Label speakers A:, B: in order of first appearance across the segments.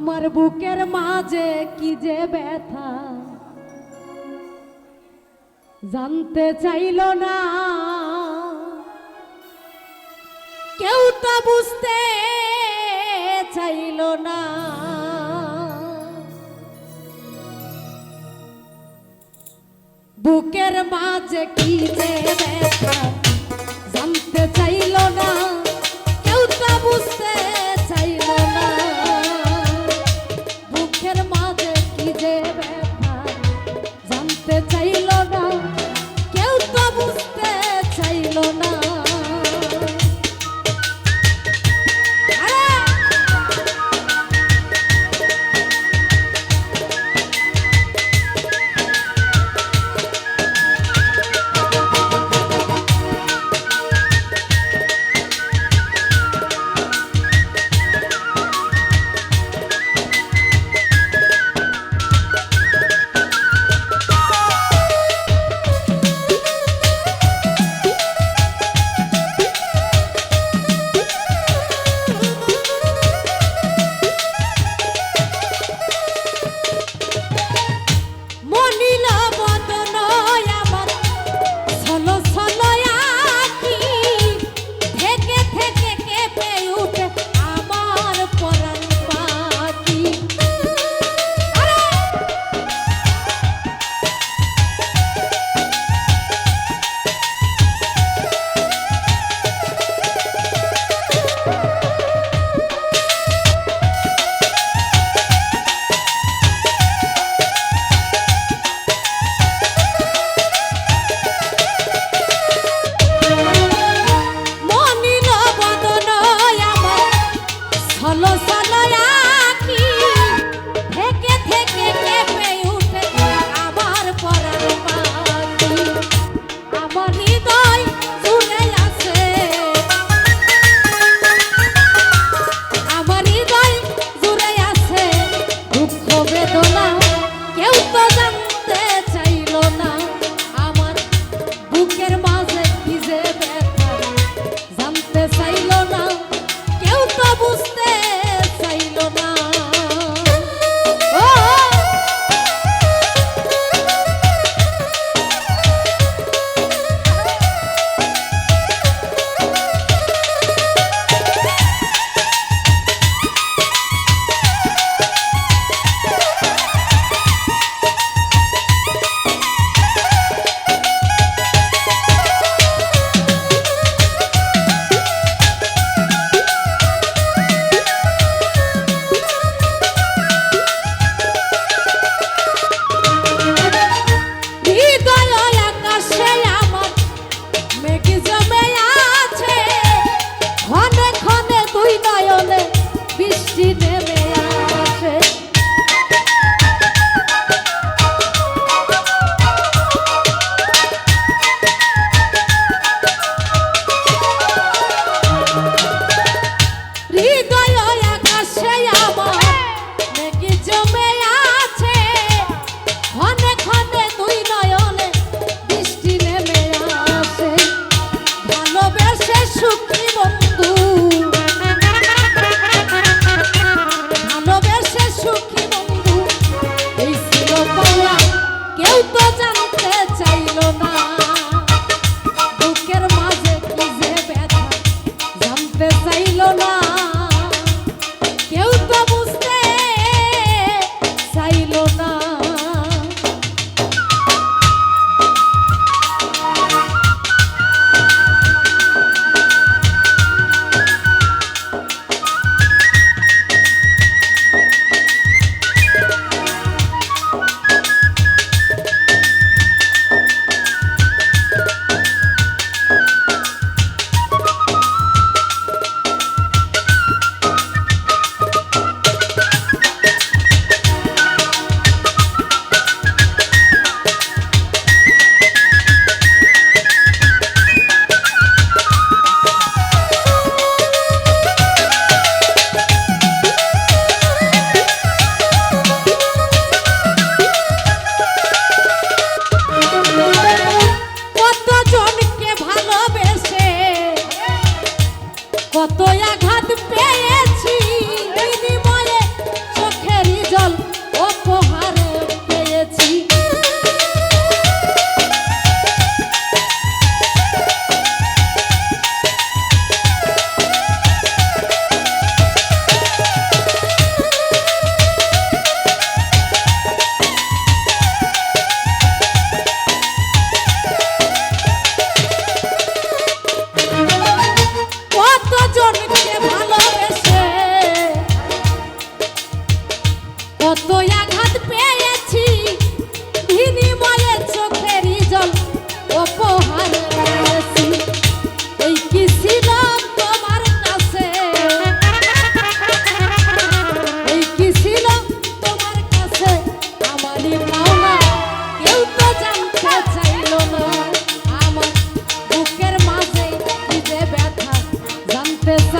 A: আমার বুকের মাঝে কি যে ব্যথা? জানতে চাইল না। কেউ তো বুঝতে চাইল না। বুকের মাঝে কি যে ব্যথা?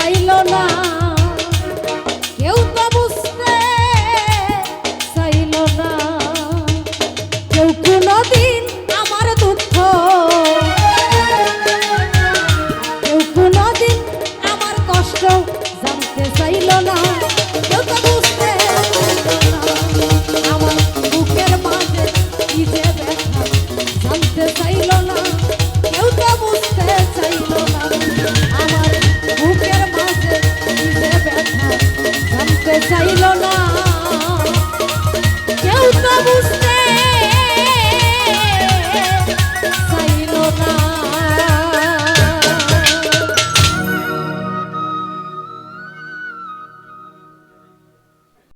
A: চাইল না। কেউ তো বুঝতে চাইল না। কেউ কোনোদিন আমার দুঃখ, কেউ কোনোদিন আমার কষ্ট জানতে না। কেউ তো বুঝতে আমার বুকের মাঝে busco.